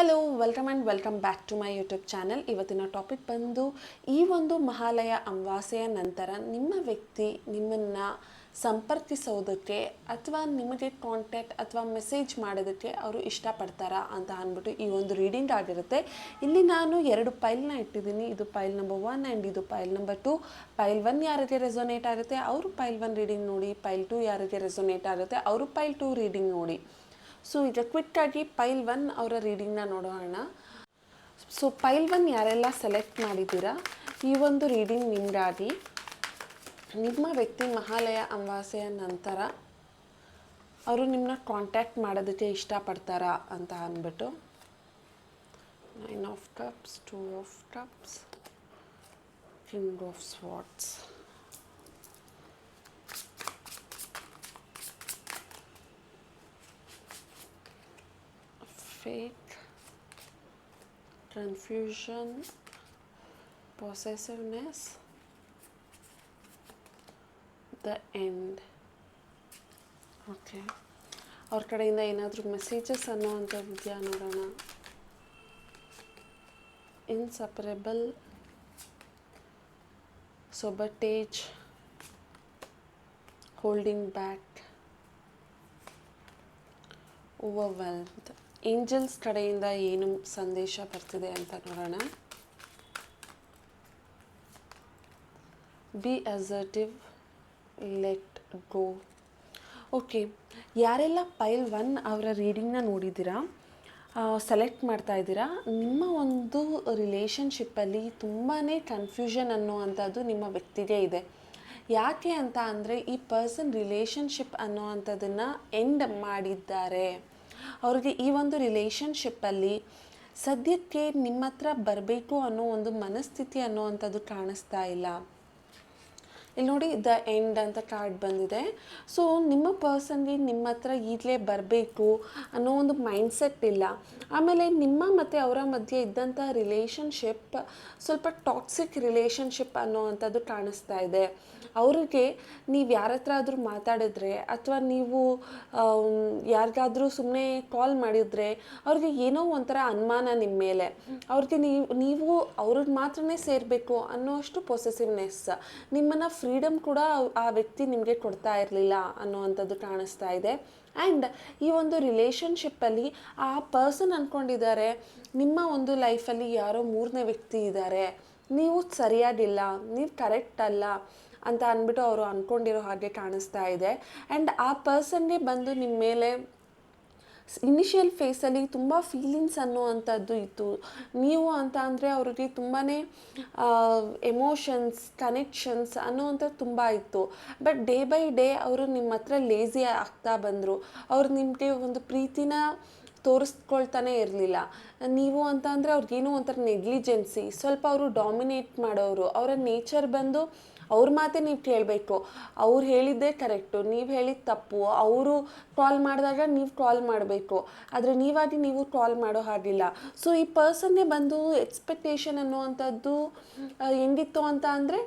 Hello welcome and welcome back to my YouTube channel ಇವತ್ತಿನ topic ಬಂದು ಈ ಒಂದು ಮಹಾಲಯ ಅಮಾವಾಸ್ಯೆಯ ನಂತರ ನಿಮ್ಮ ವ್ಯಕ್ತಿ ನಿಮ್ಮನ್ನು ಸಂಪರ್ಕಿಸೋದಕ್ಕೆ ಅಥವಾ ನಿಮಗೆ ಕಾಂಟ್ಯಾಕ್ಟ್ ಅಥವಾ ಮೆಸೇಜ್ ಮಾಡೋದಕ್ಕೆ ಅವರು ಇಷ್ಟಪಡ್ತಾರಾ ಅಂತ ಅಂದ್ಬಿಟ್ಟು ಈ ಒಂದು ರೀಡಿಂಗ್ ಆಗಿರುತ್ತೆ. ಇಲ್ಲಿ ನಾನು ಎರಡು ಪೈಲ್ನ ಇಟ್ಟಿದ್ದೀನಿ. ಇದು ಪೈಲ್ ನಂಬರ್ ಒನ್ ಆ್ಯಂಡ್ ಇದು pile number two pile one ಯಾರಿಗೆ ರೆಸೊನೇಟ್ ಆಗುತ್ತೆ? ಅವರು ಪೈಲ್ ಒನ್ ರೀಡಿಂಗ್ ನೋಡಿ. ಪೈಲ್ ಟು ಯಾರಿಗೆ ರೆಸೊನೇಟ್ ಆಗುತ್ತೆ? ಅವರು ಪೈಲ್ ಟು ರೀಡಿಂಗ್ ನೋಡಿ. ಸೊ ಈಗ ಕ್ವಿಕ್ಕಾಗಿ ಪೈಲ್ ಒನ್ ಅವರ ರೀಡಿಂಗ್ನ ನೋಡೋಣ. ಸೊ ಪೈಲ್ ಒನ್ ಯಾರೆಲ್ಲ ಸೆಲೆಕ್ಟ್ ಮಾಡಿದ್ದೀರಾ? ಈ ಒಂದು ರೀಡಿಂಗ್ ನಿಮಗಾಗಿ ನಿಮ್ಮ ವ್ಯಕ್ತಿ ಮಹಾಲಯ ಅಮಾವಾಸ್ಯೆಯ ನಂತರ ಅವರು ನಿಮ್ಮನ್ನ ಕಾಂಟ್ಯಾಕ್ಟ್ ಮಾಡೋದಕ್ಕೆ ಇಷ್ಟಪಡ್ತಾರಾ ಅಂತ ಅಂದ್ಬಿಟ್ಟು. Nine of cups two of cups king of swords fake confusion, possessiveness, the end. Okay ಅವ್ರ ಕಡೆಯಿಂದ ಏನಾದರೂ ಮೆಸೇಜಸ್ ಅನ್ನೋವಂಥದ್ದು ಇದೆಯಾ ನೋಡೋಣ inseparable sabotage holding back overwhelmed angels ಕಡೆಯಿಂದ ಏನು ಸಂದೇಶ ಬರ್ತಿದೆ ಅಂತ ನೋಡೋಣ. Be assertive let go okay ಯಾರೆಲ್ಲ ಪೈಲ್ ಒನ್ ಅವರ ರೀಡಿಂಗ್ನ ನೋಡಿದ್ದೀರಾ ಸೆಲೆಕ್ಟ್ ಮಾಡ್ತಾ ಇದ್ದೀರಾ, ನಿಮ್ಮ ಒಂದು ರಿಲೇಷನ್ಶಿಪ್ಪಲ್ಲಿ ತುಂಬಾ ಕನ್ಫ್ಯೂಷನ್ ಅನ್ನುವಂಥದ್ದು ನಿಮ್ಮ ವ್ಯಕ್ತಿಗೆ ಇದೆ. ಯಾಕೆ ಅಂತ ಅಂದರೆ ಈ ಪರ್ಸನ್ ರಿಲೇಷನ್ಶಿಪ್ ಅನ್ನೋವಂಥದ್ದನ್ನು ಎಂಡ್ ಮಾಡಿದ್ದಾರೆ. ಅವ್ರಿಗೆ ಈ ಒಂದು ರಿಲೇಷನ್ಶಿಪ್ಪಲ್ಲಿ ಸದ್ಯಕ್ಕೆ ನಿಮ್ಮ ಹತ್ರ ಬರಬೇಕು ಅನ್ನೋ ಒಂದು ಮನಸ್ಥಿತಿ ಅನ್ನೋವಂಥದ್ದು ಕಾಣಿಸ್ತಾ ಇಲ್ಲ. ಇಲ್ಲಿ ನೋಡಿ, ದ ಎಂಡ್ ಅಂತ ಕಾರ್ಡ್ ಬಂದಿದೆ. ಸೊ ನಿಮ್ಮ ಪರ್ಸನ್ಗೆ ನಿಮ್ಮ ಹತ್ರ ಈಗಲೇ ಬರಬೇಕು ಅನ್ನೋ ಒಂದು ಮೈಂಡ್ಸೆಟ್ ಇಲ್ಲ. ಆಮೇಲೆ ನಿಮ್ಮ ಮತ್ತು ಅವರ ಮಧ್ಯೆ ಇದ್ದಂಥ ರಿಲೇಷನ್ಶಿಪ್ ಸ್ವಲ್ಪ ಟಾಕ್ಸಿಕ್ ರಿಲೇಷನ್ಶಿಪ್ ಅನ್ನೋವಂಥದ್ದು ಕಾಣಿಸ್ತಾ ಇದೆ. ಅವರಿಗೆ ನೀವು ಯಾರ ಹತ್ರ ಆದರೂ ಮಾತಾಡಿದ್ರೆ ಅಥವಾ ನೀವು ಯಾರಿಗಾದರೂ ಸುಮ್ಮನೆ ಕಾಲ್ ಮಾಡಿದರೆ ಅವ್ರಿಗೆ ಏನೋ ಒಂಥರ ಅನುಮಾನ ನಿಮ್ಮ ಮೇಲೆ. ಅವ್ರಿಗೆ ನೀವು ನೀವು ಅವ್ರಿಗೆ ಮಾತ್ರನೇ ಸೇರಬೇಕು ಅನ್ನೋಷ್ಟು ಪೊಸೆಸಿವ್ನೆಸ್ ನಿಮ್ಮನ್ನು ಫ್ರೀಡಮ್ ಕೂಡ ಆ ವ್ಯಕ್ತಿ ನಿಮಗೆ ಕೊಡ್ತಾ ಇರಲಿಲ್ಲ ಅನ್ನೋವಂಥದ್ದು ಕಾಣಿಸ್ತಾ ಇದೆ. ಆ್ಯಂಡ್ ಈ ಒಂದು ರಿಲೇಷನ್ಶಿಪ್ಪಲ್ಲಿ ಆ ಪರ್ಸನ್ ಅಂದ್ಕೊಂಡಿದ್ದಾರೆ ನಿಮ್ಮ ಒಂದು ಲೈಫಲ್ಲಿ ಯಾರೋ ಮೂರನೇ ವ್ಯಕ್ತಿ ಇದ್ದಾರೆ. ನೀವು ಸರಿಯಾಗಿಲ್ಲ, ನೀವು ಕರೆಕ್ಟ್ ಅಲ್ಲ ಅಂತ ಅಂದ್ಬಿಟ್ಟು ಅವರು ಅಂದ್ಕೊಂಡಿರೋ ಹಾಗೆ ಕಾಣಿಸ್ತಾ ಇದೆ. ಆ್ಯಂಡ್ ಆ ಪರ್ಸನ್ಗೆ ಬಂದು ನಿಮ್ಮ ಮೇಲೆ ಇನಿಷಿಯಲ್ ಫೇಸಲ್ಲಿ ತುಂಬ ಫೀಲಿಂಗ್ಸ್ ಅನ್ನುವಂಥದ್ದು ಇತ್ತು. ನೀವು ಅಂತ ಅಂದರೆ ಅವ್ರಿಗೆ ತುಂಬಾ ಎಮೋಷನ್ಸ್ ಕನೆಕ್ಷನ್ಸ್ ಅನ್ನೋವಂಥದ್ದು ತುಂಬ ಇತ್ತು. ಬಟ್ ಡೇ ಬೈ ಡೇ ಅವರು ನಿಮ್ಮ ಹತ್ರ ಲೇಸಿ ಆಗ್ತಾ ಬಂದರು. ಅವ್ರು ನಿಮಗೆ ಒಂದು ಪ್ರೀತಿನ ತೋರಿಸ್ಕೊಳ್ತಾನೆ ಇರಲಿಲ್ಲ. ನೀವು ಅಂತ ಅಂದರೆ ಅವ್ರಿಗೇನೋ ಒಂಥರ ನೆಗ್ಲಿಜೆನ್ಸಿ ಸ್ವಲ್ಪ ಅವರು ಡಾಮಿನೇಟ್ ಮಾಡೋರು. ಅವರ ನೇಚರ್ ಬಂದು ಅವ್ರ ಮಾತೇ ನೀವು ಕೇಳಬೇಕು. ಅವ್ರು ಹೇಳಿದ್ದೇ ಕರೆಕ್ಟು, ನೀವು ಹೇಳಿದ ತಪ್ಪು, ಅವರು ಕಾಲ್ ಮಾಡಿದಾಗ ನೀವು ಕಾಲ್ ಮಾಡಬೇಕು. ಆದರೆ ನೀವಾಗಿ ನೀವು ಕಾಲ್ ಮಾಡೋ ಹಾಗಿಲ್ಲ. ಸೊ ಈ ಪರ್ಸನ್ನೇ ಬಂದು ಎಕ್ಸ್ಪೆಕ್ಟೇಷನ್ ಅನ್ನುವಂಥದ್ದು ಹೆಂಗಿತ್ತು ಅಂತ ಅಂದರೆ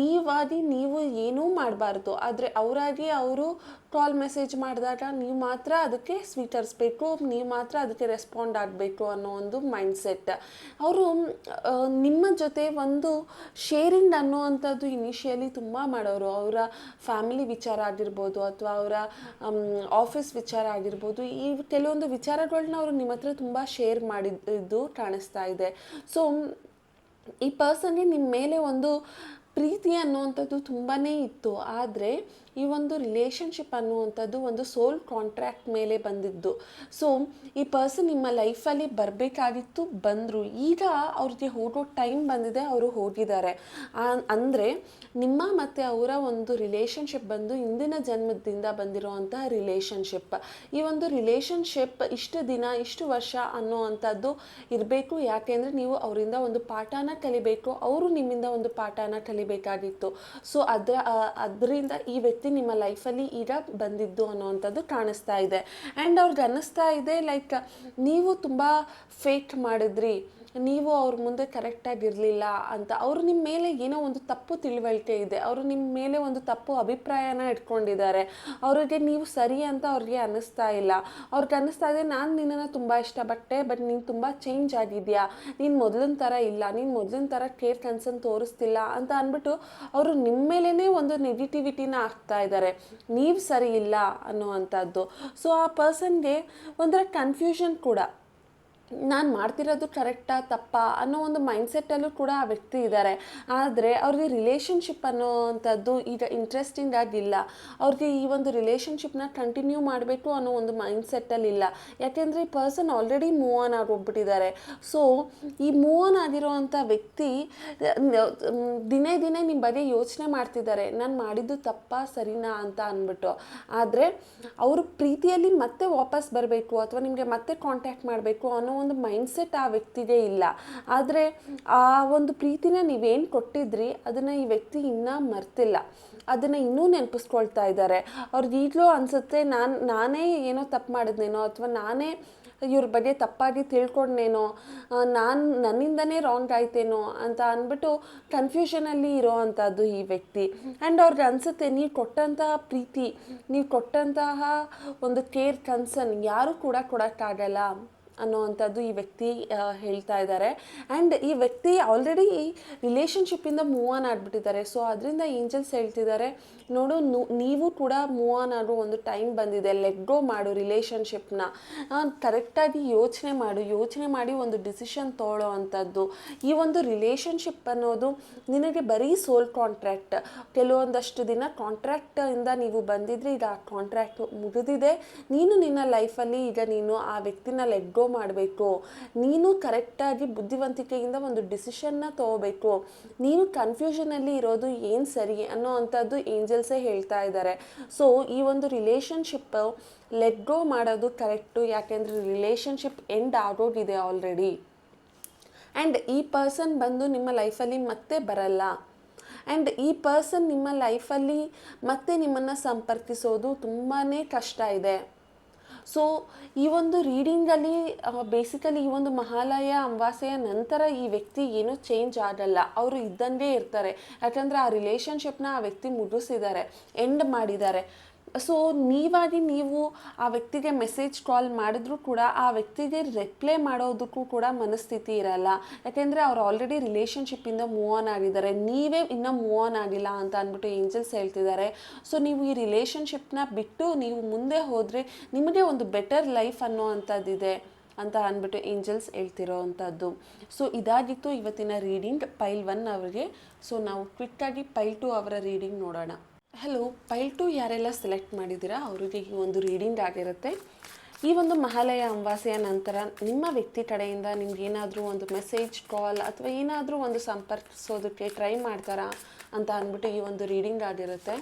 ನೀವಾಗಿ ನೀವು ಏನೂ ಮಾಡಬಾರ್ದು. ಆದರೆ ಅವರಾಗಿ ಅವರು ಕಾಲ್ ಮೆಸೇಜ್ ಮಾಡಿದಾಗ ನೀವು ಮಾತ್ರ ಅದಕ್ಕೆ ಸ್ವೀಕರಿಸ್ಬೇಕು, ನೀವು ಮಾತ್ರ ಅದಕ್ಕೆ ರೆಸ್ಪಾಂಡ್ ಆಗಬೇಕು ಅನ್ನೋ ಒಂದು ಮೈಂಡ್ಸೆಟ್ ಅವರು ನಿಮ್ಮ ಜೊತೆ ಒಂದು ಶೇರಿಂಗ್ ಅನ್ನುವಂಥದ್ದು ಇನಿಷಿಯಲಿ ತುಂಬ ಮಾಡೋರು. ಅವರ ಫ್ಯಾಮಿಲಿ ವಿಚಾರ ಆಗಿರ್ಬೋದು ಅಥವಾ ಅವರ ಆಫೀಸ್ ವಿಚಾರ ಆಗಿರ್ಬೋದು, ಈ ಕೆಲವೊಂದು ವಿಚಾರಗಳನ್ನ ಅವರು ನಿಮ್ಮ ಹತ್ರ ತುಂಬ ಶೇರ್ ಮಾಡಿದ್ದು ಕಾಣಿಸ್ತಾ ಇದೆ. ಸೊ ಈ ಪರ್ಸನ್ಗೆ ನಿಮ್ಮ ಮೇಲೆ ಒಂದು ಪ್ರೀತಿ ಅನ್ನುವಂಥದ್ದು ತುಂಬಾ ಇತ್ತು. ಆದರೆ ಈ ಒಂದು ರಿಲೇಷನ್ಶಿಪ್ ಅನ್ನುವಂಥದ್ದು ಒಂದು ಸೋಲ್ ಕಾಂಟ್ರ್ಯಾಕ್ಟ್ ಮೇಲೆ ಬಂದಿದ್ದು. ಸೊ ಈ ಪರ್ಸನ್ ನಿಮ್ಮ ಲೈಫಲ್ಲಿ ಬರಬೇಕಾಗಿತ್ತು, ಬಂದರು. ಈಗ ಅವ್ರಿಗೆ ಹೋಗೋ ಟೈಮ್ ಬಂದಿದೆ, ಅವರು ಹೋಗಿದ್ದಾರೆ. ಅಂದರೆ ನಿಮ್ಮ ಮತ್ತು ಅವರ ಒಂದು ರಿಲೇಷನ್ಶಿಪ್ ಬಂದು ಇಂದಿನ ಜನ್ಮದಿಂದ ಬಂದಿರುವಂತಹ ರಿಲೇಷನ್ಶಿಪ್ ಈ ಒಂದು ರಿಲೇಷನ್ಶಿಪ್ ಇಷ್ಟು ದಿನ, ಇಷ್ಟು ವರ್ಷ ಅನ್ನುವಂಥದ್ದು ಇರಬೇಕು. ಯಾಕೆಂದರೆ ನೀವು ಅವರಿಂದ ಒಂದು ಪಾಠನ ಕಲಿಬೇಕು. ಅವರು ನಿಮ್ಮಿಂದ ಒಂದು ಪಾಠನ ಕಲಿಬೇಕಾಗಿತ್ತು. ಸೊ ಅದರ ಅದರಿಂದ ಈ ವ್ಯಕ್ತಿ ನಿಮ್ಮ ಲೈಫಲ್ಲಿ ಈಗ ಬಂದಿದ್ದು ಅನ್ನೋವಂಥದ್ದು ಕಾಣಿಸ್ತಾ ಇದೆ. ಆ್ಯಂಡ್ ಅವ್ರಿಗೆ ಅನ್ನಿಸ್ತಾ ಇದೆ ಲೈಕ್ ನೀವು ತುಂಬ ಫೇಕ್ ಮಾಡಿದ್ರಿ. ನೀವು ಅವ್ರ ಮುಂದೆ ಕರೆಕ್ಟಾಗಿರಲಿಲ್ಲ ಅಂತ ಅವರು ನಿಮ್ಮ ಮೇಲೆ ಏನೋ ಒಂದು ತಪ್ಪು ತಿಳುವಳಿಕೆ ಇದೆ, ಅವರು ನಿಮ್ಮ ಮೇಲೆ ಒಂದು ತಪ್ಪು ಅಭಿಪ್ರಾಯನ ಇಟ್ಕೊಂಡಿದ್ದಾರೆ, ಅವರಿಗೆ ನೀವು ಸರಿ ಅಂತ ಅವ್ರಿಗೆ ಅನ್ನಿಸ್ತಾ ಇಲ್ಲ. ಅವ್ರಿಗೆ ಅನ್ನಿಸ್ತಾ ಇದೆ, ನಾನು ನಿನ್ನನ್ನು ತುಂಬ ಇಷ್ಟಪಟ್ಟೆ ಬಟ್ ನೀನು ತುಂಬ ಚೇಂಜ್ ಆಗಿದೆಯಾ? ನೀನು ಮೊದಲಿನ ಥರ ಇಲ್ಲ, ನೀನು ಮೊದಲಿನ ಥರ ಕೇರ್ ಕನ್ಸನ್ ತೋರಿಸ್ತಿಲ್ಲ ಅಂತ ಅಂದ್ಬಿಟ್ಟು ಅವರು ನಿಮ್ಮ ಮೇಲೇ ಒಂದು ನೆಗೆಟಿವಿಟಿನ ಹಾಕ್ತಾ ಇದ್ದಾರೆ. ನೀವು ಸರಿ ಇಲ್ಲ ಅನ್ನುವಂಥದ್ದು. ಸೊ ಆ ಪರ್ಸನ್ಗೆ ಒಂಥರ ಕನ್ಫ್ಯೂಷನ್ ಕೂಡ. ನಾನು ಮಾಡ್ತಿರೋದು ಕರೆಕ್ಟಾ, ತಪ್ಪಾ ಅನ್ನೋ ಒಂದು ಮೈಂಡ್ಸೆಟ್ಟಲ್ಲೂ ಕೂಡ ಆ ವ್ಯಕ್ತಿ ಇದ್ದಾರೆ ಆದರೆ ಅವ್ರಿಗೆ ರಿಲೇಷನ್ಶಿಪ್ ಅನ್ನೋವಂಥದ್ದು ಈಗ ಇಂಟ್ರೆಸ್ಟಿಂಗ್ ಆಗಿಲ್ಲ ಅವ್ರಿಗೆ ಈ ಒಂದು ರಿಲೇಷನ್ಶಿಪ್ನ ಕಂಟಿನ್ಯೂ ಮಾಡಬೇಕು ಅನ್ನೋ ಒಂದು ಮೈಂಡ್ಸೆಟ್ಟಲ್ಲಿ ಇಲ್ಲ. ಯಾಕೆಂದರೆ ಈ ಪರ್ಸನ್ ಆಲ್ರೆಡಿ ಮೂವ್ ಆನ್ ಆಗೋಗ್ಬಿಟ್ಟಿದ್ದಾರೆ. ಸೊ ಈ ಮೂವ್ ಆನ್ ಆಗಿರೋವಂಥ ವ್ಯಕ್ತಿ ದಿನೇ ದಿನೇ ನಿಮ್ಮ ಬಗ್ಗೆ ಯೋಚನೆ ಮಾಡ್ತಿದ್ದಾರೆ. ನಾನು ಮಾಡಿದ್ದು ತಪ್ಪಾ, ಸರಿನಾ ಅಂತ ಅಂದ್ಬಿಟ್ಟು ಆದರೆ ಅವರು ಪ್ರೀತಿಯಲ್ಲಿ ಮತ್ತೆ ವಾಪಸ್ ಬರಬೇಕು ಅಥವಾ ನಿಮಗೆ ಮತ್ತೆ ಕಾಂಟ್ಯಾಕ್ಟ್ ಮಾಡಬೇಕು ಅನ್ನೋ ಒಂದು ಮೈಂಡ್ಸೆಟ್ ಆ ವ್ಯಕ್ತಿಗೆ ಇಲ್ಲ. ಆದರೆ ಆ ಒಂದು ಪ್ರೀತಿನ ನೀವೇನು ಕೊಟ್ಟಿದ್ರಿ, ಅದನ್ನು ಈ ವ್ಯಕ್ತಿ ಇನ್ನೂ ಮರ್ತಿಲ್ಲ. ಅದನ್ನು ಇನ್ನೂ ನೆನಪಿಸ್ಕೊಳ್ತಾ ಇದ್ದಾರೆ. ಅವ್ರಿಗೆ ಈಗಲೂ ಅನಿಸುತ್ತೆ, ನಾನು, ನಾನೇ ಏನೋ ತಪ್ಪು ಮಾಡಿದ್ನೇನೋ ಅಥವಾ ನಾನೇ ಇವ್ರ ಬಗ್ಗೆ ತಪ್ಪಾಗಿ ತಿಳ್ಕೊಂಡೇನೋ ನಾನು, ನನ್ನಿಂದನೇ ರಾಂಗ್ ಆಯ್ತೇನೋ ಅಂತ ಅಂದ್ಬಿಟ್ಟು ಕನ್ಫ್ಯೂಷನಲ್ಲಿ ಇರೋ ಅಂಥದ್ದು ಈ ವ್ಯಕ್ತಿ. ಆ್ಯಂಡ್ ಅವ್ರಿಗೆ ಅನಿಸುತ್ತೆ, ನೀವು ಕೊಟ್ಟಂತಹ ಪ್ರೀತಿ, ನೀವು ಕೊಟ್ಟಂತಹ ಒಂದು ಕೇರ್ ಕನ್ಸರ್ನ್ ಯಾರೂ ಕೂಡ ಕೊಡೋಕ್ಕಾಗಲ್ಲ. ಅನ್ನೋವಂಥದ್ದು ಈ ವ್ಯಕ್ತಿ ಹೇಳ್ತಾ ಇದ್ದಾರೆ. ಆ್ಯಂಡ್ ಈ ವ್ಯಕ್ತಿ ಆಲ್ರೆಡಿ ರಿಲೇಷನ್ಶಿಪ್ಪಿಂದ ಮೂವ್ ಆನ್ ಆಗಿಬಿಟ್ಟಿದ್ದಾರೆ. ಸೊ ಅದರಿಂದ ಏಂಜಲ್ಸ್ ಹೇಳ್ತಿದ್ದಾರೆ, ನೋಡು ನೀವು ಕೂಡ ಮೂವ್ ಆನ್ ಆಗೋ ಒಂದು ಟೈಮ್ ಬಂದಿದೆ. ಲೆಟ್ ಗೋ ಮಾಡು ರಿಲೇಷನ್ಶಿಪ್ನ ಕರೆಕ್ಟಾಗಿ ಯೋಚನೆ ಮಾಡು. ಯೋಚನೆ ಮಾಡಿ ಒಂದು ಡಿಸಿಷನ್ ತೊಗೊಳ್ಳೋ ಅಂಥದ್ದು ಈ ಒಂದು ರಿಲೇಷನ್ಶಿಪ್ ಅನ್ನೋದು ನಿನಗೆ ಬರೀ ಸೋಲ್ ಕಾಂಟ್ರ್ಯಾಕ್ಟ್ ಕೆಲವೊಂದಷ್ಟು ದಿನ ಕಾಂಟ್ರ್ಯಾಕ್ಟಿಂದ ನೀವು ಬಂದಿದ್ರೆ ಈಗ ಆ ಕಾಂಟ್ರ್ಯಾಕ್ಟ್ ಮುಗಿದಿದೆ. ನೀನು ನಿನ್ನ ಲೈಫಲ್ಲಿ ಈಗ ನೀನು ಆ ವ್ಯಕ್ತಿನ ಲೆಟ್ ಗೋ ಮಾಡಬೇಕು. ನೀನು ಕರೆಕ್ಟಾಗಿ ಬುದ್ಧಿವಂತಿಕೆಯಿಂದ ಒಂದು ಡಿಸಿಷನ್ನ ತಗೋಬೇಕು. ನೀನು ಕನ್ಫ್ಯೂಷನಲ್ಲಿ ಇರೋದು ಏನು ಸರಿ ಅನ್ನೋ ಅಂಥದ್ದು ಏಂಜಲ್ಸೇ ಹೇಳ್ತಾ ಇದ್ದಾರೆ. ಸೊ ಈ ಒಂದು ರಿಲೇಷನ್ಶಿಪ್ ಲೆಟ್ ಗೋ ಮಾಡೋದು ಕರೆಕ್ಟು ಯಾಕೆಂದರೆ ರಿಲೇಷನ್ಶಿಪ್ ಎಂಡ್ ಆಗೋಗಿದೆ ಆಲ್ರೆಡಿ ಆ್ಯಂಡ್ ಈ ಪರ್ಸನ್ ಬಂದು ನಿಮ್ಮ ಲೈಫಲ್ಲಿ ಮತ್ತೆ ಬರಲ್ಲ. ಆ್ಯಂಡ್ ಈ ಪರ್ಸನ್ ನಿಮ್ಮ ಲೈಫಲ್ಲಿ ಮತ್ತೆ ನಿಮ್ಮನ್ನು ಸಂಪರ್ಕಿಸೋದು ತುಂಬಾ ಕಷ್ಟ ಇದೆ. ಸೊ ಈ ಒಂದು ರೀಡಿಂಗಲ್ಲಿ ಬೇಸಿಕಲಿ ಈ ಒಂದು ಮಹಾಲಯ ಅಮಾವಾಸ್ಯೆಯ ನಂತರ ಈ ವ್ಯಕ್ತಿ ಏನೂ ಚೇಂಜ್ ಆಗಲ್ಲ. ಅವರು ಇದ್ದಂಗೆ ಇರ್ತಾರೆ. ಯಾಕಂದರೆ ಆ ರಿಲೇಷನ್ಶಿಪ್ನ ಆ ವ್ಯಕ್ತಿ ಮುಗಿಸಿದ್ದಾರೆ. ಎಂಡ್ ಮಾಡಿದ್ದಾರೆ. ಸೊ ನೀವಾಗಿ ನೀವು ಆ ವ್ಯಕ್ತಿಗೆ ಮೆಸೇಜ್ ಕಾಲ್ ಮಾಡಿದ್ರೂ ಕೂಡ ಆ ವ್ಯಕ್ತಿಗೆ ರಿಪ್ಲೈ ಮಾಡೋದಕ್ಕೂ ಕೂಡ ಮನಸ್ಥಿತಿ ಇರಲ್ಲ. ಯಾಕೆಂದರೆ ಅವ್ರು ಆಲ್ರೆಡಿ ರಿಲೇಷನ್ಶಿಪ್ಪಿಂದ ಮೂವ್ ಆನ್ ಆಗಿದ್ದಾರೆ. ನೀವೇ ಇನ್ನೂ ಮೂವ್ ಆನ್ ಆಗಿಲ್ಲ ಅಂತ ಅಂದ್ಬಿಟ್ಟು ಏಂಜಲ್ಸ್ ಹೇಳ್ತಿದ್ದಾರೆ. ಸೊ ನೀವು ಈ ರಿಲೇಷನ್ಶಿಪ್ನ ಬಿಟ್ಟು ನೀವು ಮುಂದೆ ಹೋದರೆ ನಿಮಗೆ ಒಂದು ಬೆಟರ್ ಲೈಫ್ ಅನ್ನೋ ಅಂಥದ್ದಿದೆ ಅಂತ ಅಂದ್ಬಿಟ್ಟು ಏಂಜಲ್ಸ್ ಹೇಳ್ತಿರೋ ಅಂಥದ್ದು ಸೊ ಇದಾಗಿತ್ತು ಇವತ್ತಿನ ರೀಡಿಂಗ್ ಪೈಲ್ ಒನ್ ಅವರಿಗೆ. ಸೊ ನಾವು ಕ್ವಿಕ್ಕಾಗಿ ಪೈಲ್ ಟು ಅವರ ರೀಡಿಂಗ್ ನೋಡೋಣ. ಹಲೋ ಪೈಲ್ ಟು ಯಾರೆಲ್ಲ ಸೆಲೆಕ್ಟ್ ಮಾಡಿದ್ದೀರಾ? ಅವರಿಗೆ ಈ ಒಂದು ರೀಡಿಂಗ್ ಆಗಿರುತ್ತೆ. ಈ ಒಂದು ಮಹಾಲಯ ಅಮಾವಾಸ್ಯೆಯ ನಂತರ ನಿಮ್ಮ ವ್ಯಕ್ತಿ ಕಡೆಯಿಂದ ನಿಮ್ಗೆ ಏನಾದರೂ ಒಂದು ಮೆಸೇಜ್ ಕಾಲ್ ಅಥವಾ ಏನಾದರೂ ಒಂದು ಸಂಪರ್ಕಿಸೋದಕ್ಕೆ ಟ್ರೈ ಮಾಡ್ತಾರಾ ಅಂತ ಅಂದ್ಬಿಟ್ಟು ಈ ಒಂದು ರೀಡಿಂಗ್ ಆಗಿರುತ್ತೆ.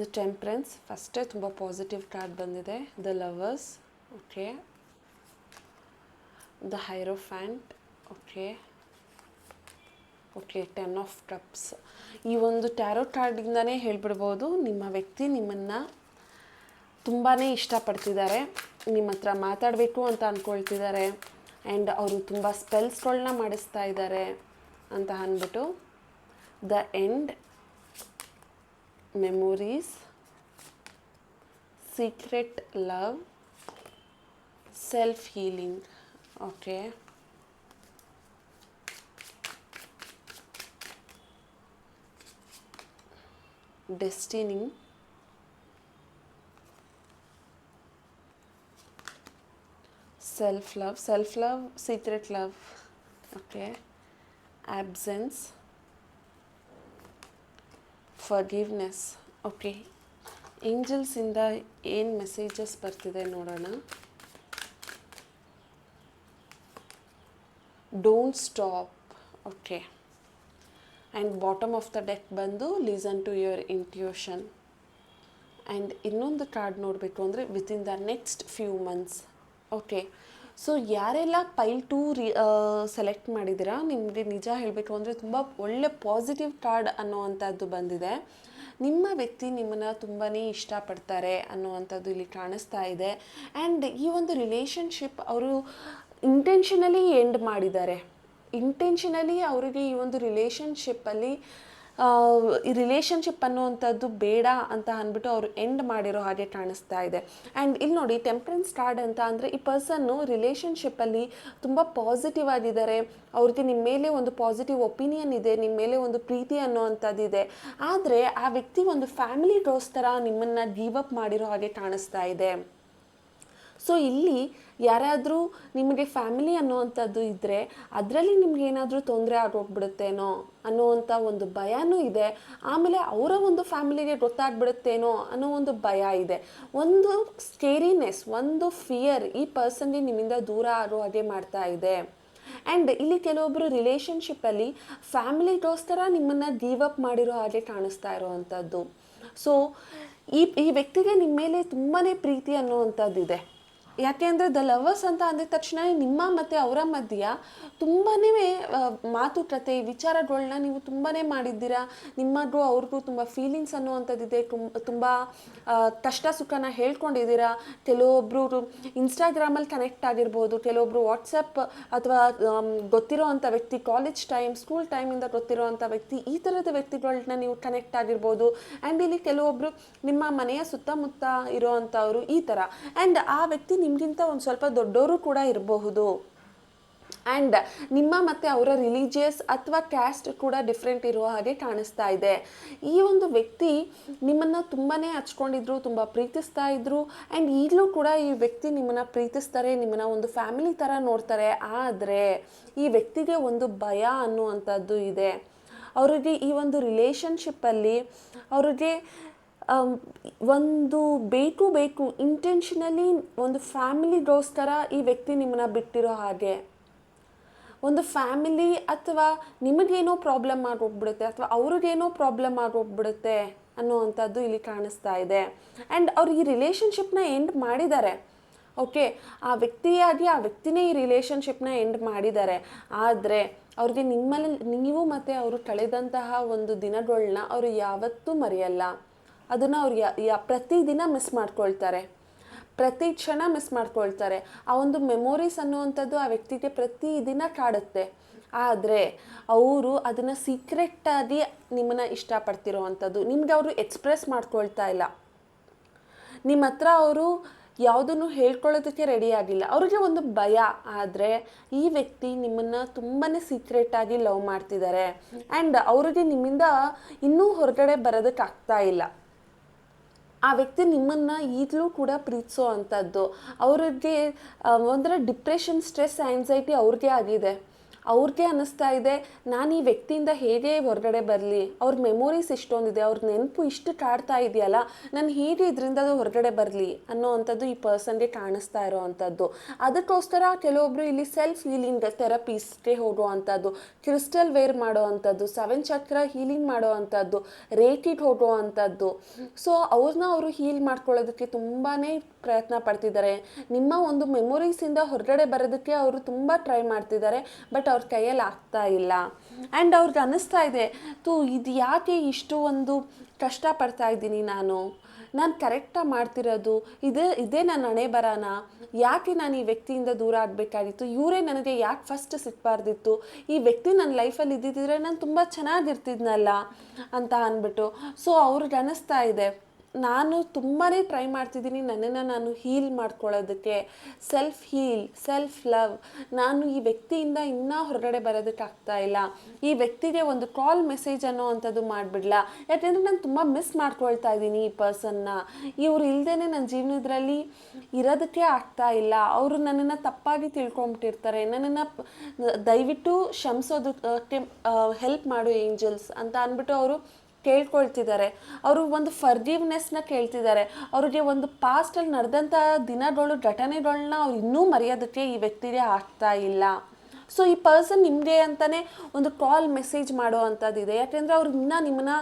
ದ ಟೆಂಪ್ರೆನ್ಸ್ ಫಸ್ಟೇ ತುಂಬ ಪಾಸಿಟಿವ್ ಕಾರ್ಡ್ ಬಂದಿದೆ. The lovers okay the hierophant okay okay ten of cups ಈ ಒಂದು ಟ್ಯಾರೋ ಕಾರ್ಡಿಂದನೇ ಹೇಳ್ಬಿಡ್ಬೋದು, ನಿಮ್ಮ ವ್ಯಕ್ತಿ ನಿಮ್ಮನ್ನು ತುಂಬಾ ಇಷ್ಟಪಡ್ತಿದ್ದಾರೆ, ನಿಮ್ಮ ಹತ್ರ ಮಾತಾಡಬೇಕು ಅಂತ ಅಂದ್ಕೊಳ್ತಿದ್ದಾರೆ ಆ್ಯಂಡ್ ಅವರು ತುಂಬ ಸ್ಪೆಲ್ಸ್ಗಳನ್ನ ಮಾಡಿಸ್ತಾ ಇದ್ದಾರೆ ಅಂತ ಅಂದ್ಬಿಟ್ಟು the end memories secret love self healing okay destiny self love self love secret love okay absence forgiveness okay ಏಂಜಲ್ಸಿಂದ ಏನು ಮೆಸೇಜಸ್ ಬರ್ತಿದೆ ನೋಡೋಣ don't stop okay and bottom of the deck ಬಂದು listen to your intuition and ಇನ್ನೊಂದು card ನೋಡಬೇಕು ಅಂದರೆ within the next few months okay so ಯಾರೆಲ್ಲ pile to ರಿ select ಮಾಡಿದ್ದೀರಾ, ನಿಮಗೆ ನಿಜ ಹೇಳಬೇಕು ಅಂದರೆ ತುಂಬ ಒಳ್ಳೆ ಪಾಸಿಟಿವ್ ಕಾರ್ಡ್ ಅನ್ನೋವಂಥದ್ದು ಬಂದಿದೆ. ನಿಮ್ಮ ವ್ಯಕ್ತಿ ನಿಮ್ಮನ್ನು ತುಂಬಾ ಇಷ್ಟಪಡ್ತಾರೆ ಅನ್ನುವಂಥದ್ದು ಇಲ್ಲಿ ಕಾಣಿಸ್ತಾ ಇದೆ. ಆ್ಯಂಡ್ ಈ ಒಂದು ರಿಲೇಷನ್ಶಿಪ್ ಅವರು ಇಂಟೆನ್ಷನಲಿ ಎಂಡ್ ಮಾಡಿದ್ದಾರೆ. ಇಂಟೆನ್ಷನಲಿ ಅವರಿಗೆ ಈ ಒಂದು ರಿಲೇಷನ್ಶಿಪ್ಪಲ್ಲಿ ಈ ರಿಲೇಷನ್ಶಿಪ್ ಅನ್ನುವಂಥದ್ದು ಬೇಡ ಅಂತ ಅಂದ್ಬಿಟ್ಟು ಅವರು ಎಂಡ್ ಮಾಡಿರೋ ಹಾಗೆ ಕಾಣಿಸ್ತಾ ಇದೆ. ಆ್ಯಂಡ್ ಇಲ್ಲಿ ನೋಡಿ ಟೆಂಪ್ರೆನ್ಸ್ ಕಾರ್ಡ್ ಅಂತ ಅಂದರೆ ಈ ಪರ್ಸನ್ನು ರಿಲೇಷನ್ಶಿಪ್ಪಲ್ಲಿ ತುಂಬ ಪಾಸಿಟಿವ್ ಆಗಿದ್ದಾರೆ. ಅವ್ರಿಗೆ ನಿಮ್ಮ ಮೇಲೆ ಒಂದು ಪಾಸಿಟಿವ್ ಒಪಿನಿಯನ್ ಇದೆ ನಿಮ್ಮ ಮೇಲೆ ಒಂದು ಪ್ರೀತಿ ಅನ್ನುವಂಥದ್ದಿದೆ ಆದರೆ ಆ ವ್ಯಕ್ತಿ ಒಂದು ಫ್ಯಾಮಿಲಿ ಡೋಸ್ ಥರ ನಿಮ್ಮನ್ನು ಗಿವ್ ಅಪ್ ಮಾಡಿರೋ ಹಾಗೆ ಕಾಣಿಸ್ತಾ ಇದೆ. ಸೊ ಇಲ್ಲಿ ಯಾರಾದರೂ ನಿಮಗೆ ಫ್ಯಾಮಿಲಿ ಅನ್ನೋವಂಥದ್ದು ಇದ್ದರೆ ಅದರಲ್ಲಿ ನಿಮ್ಗೆ ಏನಾದರೂ ತೊಂದರೆ ಆಗೋಗ್ಬಿಡುತ್ತೇನೋ ಅನ್ನೋವಂಥ ಒಂದು ಭಯನೂ ಇದೆ. ಆಮೇಲೆ ಅವರ ಒಂದು ಫ್ಯಾಮಿಲಿಗೆ ಗೊತ್ತಾಗ್ಬಿಡುತ್ತೇನೋ ಅನ್ನೋ ಒಂದು ಭಯ ಇದೆ. ಒಂದು ಸ್ಕೇರಿನೆಸ್ ಒಂದು ಫಿಯರ್ ಈ ಪರ್ಸನ್ಗೆ ನಿಮ್ಮಿಂದ ದೂರ ಆಗೋ ಹಾಗೆ ಮಾಡ್ತಾ ಇದೆ. ಆ್ಯಂಡ್ ಇಲ್ಲಿ ಕೆಲವೊಬ್ಬರು ರಿಲೇಷನ್ಶಿಪ್ಪಲ್ಲಿ ಫ್ಯಾಮಿಲಿಗೋಸ್ಕರ ನಿಮ್ಮನ್ನು ಗಿವ್ ಅಪ್ ಮಾಡಿರೋ ಹಾಗೆ ಕಾಣಿಸ್ತಾ ಇರೋವಂಥದ್ದು. ಸೊ ಈ ಈ ವ್ಯಕ್ತಿಗೆ ನಿಮ್ಮ ಮೇಲೆ ತುಂಬಾ ಪ್ರೀತಿ ಅನ್ನುವಂಥದ್ದಿದೆ. ಯಾಕೆ ಅಂದರೆ ದ ಲವರ್ಸ್ ಅಂತ ಅಂದ ತಕ್ಷಣ ನಿಮ್ಮ ಮತ್ತು ಅವರ ಮಧ್ಯ ತುಂಬಾ ಮಾತುಕತೆ ವಿಚಾರಗಳನ್ನ ನೀವು ತುಂಬಾ ಮಾಡಿದ್ದೀರಾ? ನಿಮ್ಮಗೂ ಅವ್ರಿಗೂ ತುಂಬ ಫೀಲಿಂಗ್ಸ್ ಅನ್ನುವಂಥದ್ದಿದೆ. ತುಂಬ ಕಷ್ಟ ಸುಖನ ಹೇಳ್ಕೊಂಡಿದ್ದೀರಾ? ಕೆಲವೊಬ್ಬರು ಇನ್ಸ್ಟಾಗ್ರಾಮಲ್ಲಿ ಕನೆಕ್ಟ್ ಆಗಿರ್ಬೋದು ಕೆಲವೊಬ್ಬರು ವಾಟ್ಸಪ್ ಅಥವಾ ಗೊತ್ತಿರೋ ಅಂಥ ವ್ಯಕ್ತಿ ಕಾಲೇಜ್ ಟೈಮ್ ಸ್ಕೂಲ್ ಟೈಮಿಂದ ಗೊತ್ತಿರೋ ಅಂಥ ವ್ಯಕ್ತಿ, ಈ ಥರದ ವ್ಯಕ್ತಿಗಳನ್ನ ನೀವು ಕನೆಕ್ಟ್ ಆಗಿರ್ಬೋದು. ಆ್ಯಂಡ್ ಇಲ್ಲಿ ಕೆಲವೊಬ್ಬರು ನಿಮ್ಮ ಮನೆಯ ಸುತ್ತಮುತ್ತ ಇರೋ ಅಂಥವ್ರು ಈ ಥರ ಆ್ಯಂಡ್ ಆ ವ್ಯಕ್ತಿ ನಿಮಗಿಂತ ಒಂದು ಸ್ವಲ್ಪ ದೊಡ್ಡವರು ಕೂಡ ಇರಬಹುದು. ಆ್ಯಂಡ್ ನಿಮ್ಮ ಮತ್ತು ಅವರ ರಿಲಿಜಿಯಸ್ ಅಥವಾ ಕ್ಯಾಸ್ಟ್ ಕೂಡ ಡಿಫ್ರೆಂಟ್ ಇರುವ ಹಾಗೆ ಕಾಣಿಸ್ತಾ ಇದೆ. ಈ ಒಂದು ವ್ಯಕ್ತಿ ನಿಮ್ಮನ್ನು ತುಂಬಾ ಹಚ್ಕೊಂಡಿದ್ರು, ತುಂಬ ಪ್ರೀತಿಸ್ತಾ ಇದ್ದರು ಆ್ಯಂಡ್ ಈಗಲೂ ಕೂಡ ಈ ವ್ಯಕ್ತಿ ನಿಮ್ಮನ್ನು ಪ್ರೀತಿಸ್ತಾರೆ, ನಿಮ್ಮನ್ನು ಒಂದು ಫ್ಯಾಮಿಲಿ ಥರ ನೋಡ್ತಾರೆ. ಆದರೆ ಈ ವ್ಯಕ್ತಿಗೆ ಒಂದು ಭಯ ಅನ್ನುವಂಥದ್ದು ಇದೆ. ಅವರಿಗೆ ಈ ಒಂದು ರಿಲೇಷನ್ಶಿಪ್ಪಲ್ಲಿ ಅವರಿಗೆ ಒಂದು ಬೇಕು ಬೇಕು ಇಂಟೆನ್ಷನಲಿ ಒಂದು ಫ್ಯಾಮಿಲಿಗೋಸ್ಕರ ಈ ವ್ಯಕ್ತಿ ನಿಮ್ಮನ್ನ ಬಿಟ್ಟಿರೋ ಹಾಗೆ. ಒಂದು ಫ್ಯಾಮಿಲಿ ಅಥವಾ ನಿಮಗೇನೋ ಪ್ರಾಬ್ಲಮ್ ಆಗೋಗ್ಬಿಡುತ್ತೆ ಅಥವಾ ಅವ್ರಿಗೇನೋ ಪ್ರಾಬ್ಲಮ್ ಆಗೋಗ್ಬಿಡುತ್ತೆ ಅನ್ನೋವಂಥದ್ದು ಇಲ್ಲಿ ಕಾಣಿಸ್ತಾ ಇದೆ. ಆ್ಯಂಡ್ ಅವ್ರು ಈ ರಿಲೇಷನ್ಶಿಪ್ನ ಎಂಡ್ ಮಾಡಿದ್ದಾರೆ. ಓಕೆ ಆ ವ್ಯಕ್ತಿಯಾಗಿ ಆ ವ್ಯಕ್ತಿನೇ ಈ ರಿಲೇಷನ್ಶಿಪ್ನ ಎಂಡ್ ಮಾಡಿದ್ದಾರೆ. ಆದರೆ ಅವ್ರಿಗೆ ನಿಮ್ಮಲ್ಲಿ, ನೀವು ಮತ್ತು ಅವರು ಕಳೆದಂತಹ ಒಂದು ದಿನಗಳನ್ನ ಅವರು ಯಾವತ್ತೂ ಮರೆಯಲ್ಲ. ಅದನ್ನು ಅವ್ರು ಪ್ರತಿದಿನ ಮಿಸ್ ಮಾಡ್ಕೊಳ್ತಾರೆ. ಪ್ರತಿ ಕ್ಷಣ ಮಿಸ್ ಮಾಡ್ಕೊಳ್ತಾರೆ. ಆ ಒಂದು ಮೆಮೊರೀಸ್ ಅನ್ನುವಂಥದ್ದು ಆ ವ್ಯಕ್ತಿಗೆ ಪ್ರತಿದಿನ ಕಾಡುತ್ತೆ. ಆದರೆ ಅವರು ಅದನ್ನು ಸೀಕ್ರೆಟ್ಟಾಗಿ ನಿಮ್ಮನ್ನು ಇಷ್ಟಪಡ್ತಿರೋವಂಥದ್ದು. ನಿಮ್ಗೆ ಅವರು ಎಕ್ಸ್ಪ್ರೆಸ್ ಮಾಡ್ಕೊಳ್ತಾ ಇಲ್ಲ. ನಿಮ್ಮ ಹತ್ರ ಅವರು ಯಾವುದನ್ನು ಹೇಳ್ಕೊಳ್ಳೋದಕ್ಕೆ ರೆಡಿ ಆಗಿಲ್ಲ. ಅವ್ರಿಗೆ ಒಂದು ಭಯ. ಆದರೆ ಈ ವ್ಯಕ್ತಿ ನಿಮ್ಮನ್ನು ತುಂಬಾ ಸೀಕ್ರೆಟ್ಟಾಗಿ ಲವ್ ಮಾಡ್ತಿದ್ದಾರೆ ಆ್ಯಂಡ್ ಅವ್ರಿಗೆ ನಿಮ್ಮಿಂದ ಇನ್ನೂ ಹೊರಗಡೆ ಬರೋದಕ್ಕಾಗ್ತಾ ಇಲ್ಲ. ಆ ವ್ಯಕ್ತಿ ನಿಮ್ಮನ್ನು ಈಗಲೂ ಕೂಡ ಪ್ರೀತಿಸೋ ಅಂಥದ್ದು. ಅವ್ರಿಗೆ ಒಂಥರ ಡಿಪ್ರೆಷನ್ ಸ್ಟ್ರೆಸ್ ಆ್ಯಂಗ್ಸೈಟಿ ಅವ್ರಿಗೆ ಆಗಿದೆ. ಅವ್ರಿಗೆ ಅನ್ನಿಸ್ತಾ ಇದೆ. ನಾನು ಈ ವ್ಯಕ್ತಿಯಿಂದ ಹೇಗೆ ಹೊರಗಡೆ ಬರಲಿ? ಅವ್ರ ಮೆಮೊರೀಸ್ ಇಷ್ಟೊಂದಿದೆ. ಅವ್ರ ನೆನಪು ಇಷ್ಟು ಕಾಡ್ತಾ ಇದೆಯಲ್ಲ? ನಾನು ಹೇಗೆ ಇದರಿಂದ ಹೊರಗಡೆ ಬರಲಿ ಅನ್ನೋ ಅಂಥದ್ದು ಈ ಪರ್ಸನ್ಗೆ ಕಾಣಿಸ್ತಾ ಇರೋ ಅಂಥದ್ದು. ಅದಕ್ಕೋಸ್ಕರ ಕೆಲವೊಬ್ಬರು ಇಲ್ಲಿ ಸೆಲ್ಫ್ ಹೀಲಿಂಗ್ ಥೆರಪೀಸ್ಗೆ ಹೋಗೋ ಅಂಥದ್ದು ಕ್ರಿಸ್ಟಲ್ ವೇರ್ ಮಾಡೋ ಅಂಥದ್ದು ಸೆವೆನ್ ಚಕ್ರ ಹೀಲಿಂಗ್ ಮಾಡೋ ಅಂಥದ್ದು ರೇಟಿಗೆ ಹೋಗೋ ಅಂಥದ್ದು. ಸೊ ಅವ್ರನ್ನ ಅವರು ಹೀಲ್ ಮಾಡ್ಕೊಳ್ಳೋದಕ್ಕೆ ತುಂಬಾ ಪ್ರಯತ್ನ ಪಡ್ತಿದ್ದಾರೆ. ನಿಮ್ಮ ಒಂದು ಮೆಮೊರೀಸಿಂದ ಹೊರಗಡೆ ಬರೋದಕ್ಕೆ ಅವರು ತುಂಬ ಟ್ರೈ ಮಾಡ್ತಿದ್ದಾರೆ. ಬಟ್ ಅವ್ರ ಕೈಯಲ್ಲಿ ಆಗ್ತಾ ಇಲ್ಲ. ಆ್ಯಂಡ್ ಅವ್ರಿಗೆ ಅನ್ನಿಸ್ತಾ ಇದೆ, ತು, ಇದು ಯಾಕೆ ಇಷ್ಟು ಒಂದು ಕಷ್ಟಪಡ್ತಾ ಇದ್ದೀನಿ ನಾನು? ನಾನು ಕರೆಕ್ಟಾಗಿ ಮಾಡ್ತಿರೋದು, ಇದೇ ಇದೇ ನನ್ನ ಹಣೆ ಬರೋಣ ಯಾಕೆ ನಾನು ಈ ವ್ಯಕ್ತಿಯಿಂದ ದೂರ ಆಗಬೇಕಾಗಿತ್ತು? ಇವರೇ ನನಗೆ ಯಾಕೆ ಫಸ್ಟ್ ಸಿಕ್ಬಾರ್ದಿತ್ತು ಈ ವ್ಯಕ್ತಿ ನನ್ನ ಲೈಫಲ್ಲಿ ಇದ್ದಿದ್ದರೆ ನಾನು ತುಂಬ ಚೆನ್ನಾಗಿರ್ತಿದ್ನಲ್ಲ ಅಂತ ಅಂದ್ಬಿಟ್ಟು ಸೊ ಅವ್ರಿಗೆ ಅನ್ನಿಸ್ತಾ ಇದೆ ನಾನು ತುಂಬಾ ಟ್ರೈ ಮಾಡ್ತಿದ್ದೀನಿ ನನ್ನನ್ನು ನಾನು ಹೀಲ್ ಮಾಡ್ಕೊಳ್ಳೋದಕ್ಕೆ. ಸೆಲ್ಫ್ ಹೀಲ್ ಸೆಲ್ಫ್ ಲವ್ ನಾನು ಈ ವ್ಯಕ್ತಿಯಿಂದ ಇನ್ನೂ ಹೊರಗಡೆ ಬರೋದಕ್ಕೆ ಆಗ್ತಾ ಇಲ್ಲ. ಈ ವ್ಯಕ್ತಿಗೆ ಒಂದು ಕಾಲ್ ಮೆಸೇಜ್ ಅನ್ನೋ ಅಂಥದ್ದು ಮಾಡಿಬಿಡ್ಲ? ಯಾಕೆಂದರೆ ನಾನು ತುಂಬ ಮಿಸ್ ಮಾಡ್ಕೊಳ್ತಾ ಇದ್ದೀನಿ ಈ ಪರ್ಸನ್ನ ಇವ್ರು ಇಲ್ಲದೇ ನನ್ನ ಜೀವನದಲ್ಲಿ ಇರೋದಕ್ಕೆ ಆಗ್ತಾ ಇಲ್ಲ. ಅವರು ನನ್ನನ್ನು ತಪ್ಪಾಗಿ ತಿಳ್ಕೊಂಬಿಟ್ಟಿರ್ತಾರೆ. ನನ್ನನ್ನು ದಯವಿಟ್ಟು ಕ್ಷಮಿಸೋದಕ್ಕೆ ಹೆಲ್ಪ್ ಮಾಡು ಏಂಜಲ್ಸ್ ಅಂತ ಅಂದ್ಬಿಟ್ಟು ಅವರು ಕೇಳ್ಕೊಳ್ತಿದ್ದಾರೆ. ಅವರು ಒಂದು ಫರ್ಗಿವ್ನೆಸ್ನ ಕೇಳ್ತಿದ್ದಾರೆ. ಅವರಿಗೆ ಒಂದು ಪಾಸ್ಟಲ್ಲಿ ನಡೆದಂಥ ದಿನಗಳು ಘಟನೆಗಳನ್ನ ಅವ್ರು ಇನ್ನೂ ಮರೆಯೋದಕ್ಕೆ ಈ ವ್ಯಕ್ತಿಗೆ ಆಗ್ತಾ ಇಲ್ಲ. ಸೊ ಈ ಪರ್ಸನ್ ನಿಮಗೆ ಅಂತಲೇ ಒಂದು ಕಾಲ್ ಮೆಸೇಜ್ ಮಾಡೋ ಅಂಥದ್ದಿದೆ ಯಾಕೆಂದರೆ ಅವ್ರು ಇನ್ನೂ ನಿಮ್ಮನ್ನ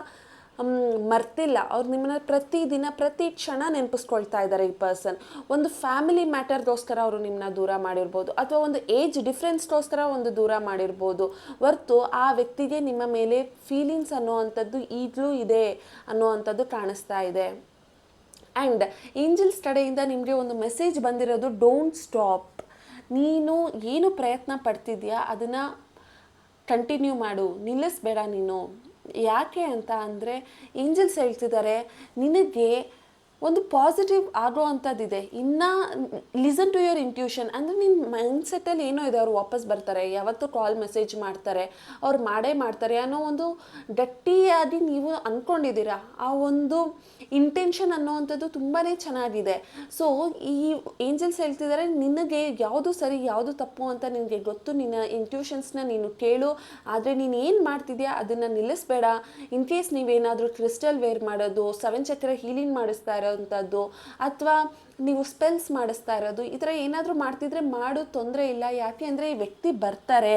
ಮರ್ತಿಲ್ಲ. ಅವ್ರು ನಿಮ್ಮನ್ನ ಪ್ರತಿದಿನ ಪ್ರತಿ ಕ್ಷಣ ನೆನಪಿಸ್ಕೊಳ್ತಾ ಇದ್ದಾರೆ ಈ ಪರ್ಸನ್ ಒಂದು ಫ್ಯಾಮಿಲಿ ಮ್ಯಾಟರ್ಗೋಸ್ಕರ ಅವರು ನಿಮ್ಮನ್ನ ದೂರ ಮಾಡಿರ್ಬೋದು. ಅಥವಾ ಒಂದು ಏಜ್ ಡಿಫ್ರೆನ್ಸ್ಗೋಸ್ಕರ ಒಂದು ದೂರ ಮಾಡಿರ್ಬೋದು. ಹೊರ್ತು ಆ ವ್ಯಕ್ತಿಗೆ ನಿಮ್ಮ ಮೇಲೆ ಫೀಲಿಂಗ್ಸ್ ಅನ್ನೋವಂಥದ್ದು ಈಗಲೂ ಇದೆ ಅನ್ನೋವಂಥದ್ದು ಕಾಣಿಸ್ತಾ ಇದೆ. ಆ್ಯಂಡ್ ಏಂಜಲ್ಸ್ ಕಡೆಯಿಂದ ನಿಮಗೆ ಒಂದು ಮೆಸೇಜ್ ಬಂದಿರೋದು ಡೋಂಟ್ ಸ್ಟಾಪ್ ನೀನು ಏನು ಪ್ರಯತ್ನ ಪಡ್ತಿದ್ಯಾ, ಅದನ್ನು ಕಂಟಿನ್ಯೂ ಮಾಡು. ನಿಲ್ಲಿಸ್ಬೇಡ ನೀನು. ಯಾಕೆ ಅಂತ ಅಂದರೆ ಏಂಜಲ್ಸ್ ಹೇಳ್ತಿದ್ದಾರೆ ನಿನಗೆ ಒಂದು ಪಾಸಿಟಿವ್ ಆಗೋ ಅಂಥದ್ದಿದೆ. ಇನ್ನು ಲಿಸನ್ ಟು ಯುವರ್ ಇಂಟ್ಯೂಷನ್ ಅಂದರೆ ನಿನ್ನ ಮೈಂಡ್ಸೆಟ್ಟಲ್ಲಿ ಏನೋ ಇದೆ, ಅವ್ರು ವಾಪಸ್ ಬರ್ತಾರೆ, ಯಾವತ್ತೂ ಕಾಲ್ ಮೆಸೇಜ್ ಮಾಡ್ತಾರೆ, ಅವ್ರು ಮಾಡೇ ಮಾಡ್ತಾರೆ ಅನ್ನೋ ಒಂದು ಗಟ್ಟಿಯಾಗಿ ನೀವು ಅಂದ್ಕೊಂಡಿದ್ದೀರಾ ಆ ಒಂದು ಇಂಟೆನ್ಷನ್ ಅನ್ನೋವಂಥದ್ದು ತುಂಬಾ ಚೆನ್ನಾಗಿದೆ. ಸೊ ಈ ಏಂಜಲ್ಸ್ ಹೇಳ್ತಿದ್ದಾರೆ, ನಿನಗೆ ಯಾವುದು ಸರಿ, ಯಾವುದು ತಪ್ಪು ಅಂತ ನಿನಗೆ ಗೊತ್ತು. ನಿನ್ನ ಇಂಟ್ಯೂಷನ್ಸ್ನ ನೀನು ಕೇಳು. ಆದರೆ ನೀನು ಏನು ಮಾಡ್ತಿದ್ಯಾ? ಅದನ್ನು ನಿಲ್ಲಿಸ್ಬೇಡ. ಇನ್ ಕೇಸ್ ನೀವೇನಾದರೂ ಕ್ರಿಸ್ಟಲ್ ವೇರ್ ಮಾಡೋದು ಸೆವೆನ್ ಚಕ್ರ ಹೀಲಿಂಗ್ ಮಾಡಿಸ್ತಾ ಇರೋವಂಥದ್ದು ಅಥವಾ ನೀವು ಸ್ಪೆಲ್ಸ್ ಮಾಡಿಸ್ತಾ ಇರೋದು, ಈ ಥರ ಏನಾದರೂ ಮಾಡ್ತಿದ್ರೆ ಮಾಡು, ತೊಂದರೆ ಇಲ್ಲ. ಯಾಕೆ ಅಂದರೆ ಈ ವ್ಯಕ್ತಿ ಬರ್ತಾರೆ.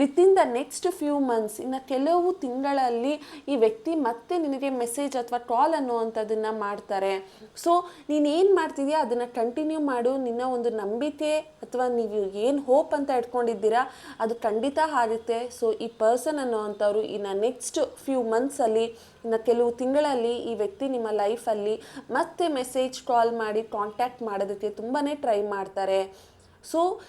Within the next few months ಇನ್ನು ಕೆಲವು ತಿಂಗಳಲ್ಲಿ ಈ ವ್ಯಕ್ತಿ ಮತ್ತೆ ನಿನಗೆ ಮೆಸೇಜ್ ಅಥವಾ ಕಾಲ್ ಅನ್ನುವಂಥದ್ದನ್ನು ಮಾಡ್ತಾರೆ. ಸೊ ನೀನು ಏನು ಮಾಡ್ತಿದ್ಯಾ? ಅದನ್ನು ಕಂಟಿನ್ಯೂ ಮಾಡು. ನಿನ್ನ ಒಂದು ನಂಬಿಕೆ ಅಥವಾ ನೀವು ಏನು ಹೋಪ್ ಅಂತ ಇಟ್ಕೊಂಡಿದ್ದೀರಾ, ಅದು ಖಂಡಿತ ಆಗುತ್ತೆ ಸೊ ಈ ಪರ್ಸನ್ ಅನ್ನೋವಂಥವ್ರು ಇನ್ನು ನೆಕ್ಸ್ಟ್ ಫ್ಯೂ ಮಂತ್ಸಲ್ಲಿ ಇನ್ನು ಕೆಲವು ತಿಂಗಳಲ್ಲಿ ಈ ವ್ಯಕ್ತಿ ನಿಮ್ಮ ಲೈಫಲ್ಲಿ ಮತ್ತೆ ಮೆಸೇಜ್ ಕಾಲ್ ಮಾಡಿ ಕಾಂಟ್ಯಾಕ್ಟ್ ಮಾಡೋದಕ್ಕೆ ತುಂಬಾ ಟ್ರೈ ಮಾಡ್ತಾರೆ. ಸೊ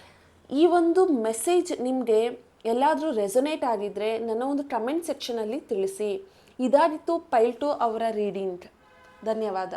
ಈ ಒಂದು ಮೆಸೇಜ್ ನಿಮಗೆ ಎಲ್ಲಾದರೂ ರೆಸೊನೇಟ್ ಆಗಿದ್ದರೆ ನನ್ನ ಒಂದು ಕಮೆಂಟ್ ಸೆಕ್ಷನಲ್ಲಿ ತಿಳಿಸಿ. ಇದಾಗಿತ್ತು ಪೈಲ್ಟು ಅವರ ರೀಡಿಂಗ್ ಧನ್ಯವಾದ.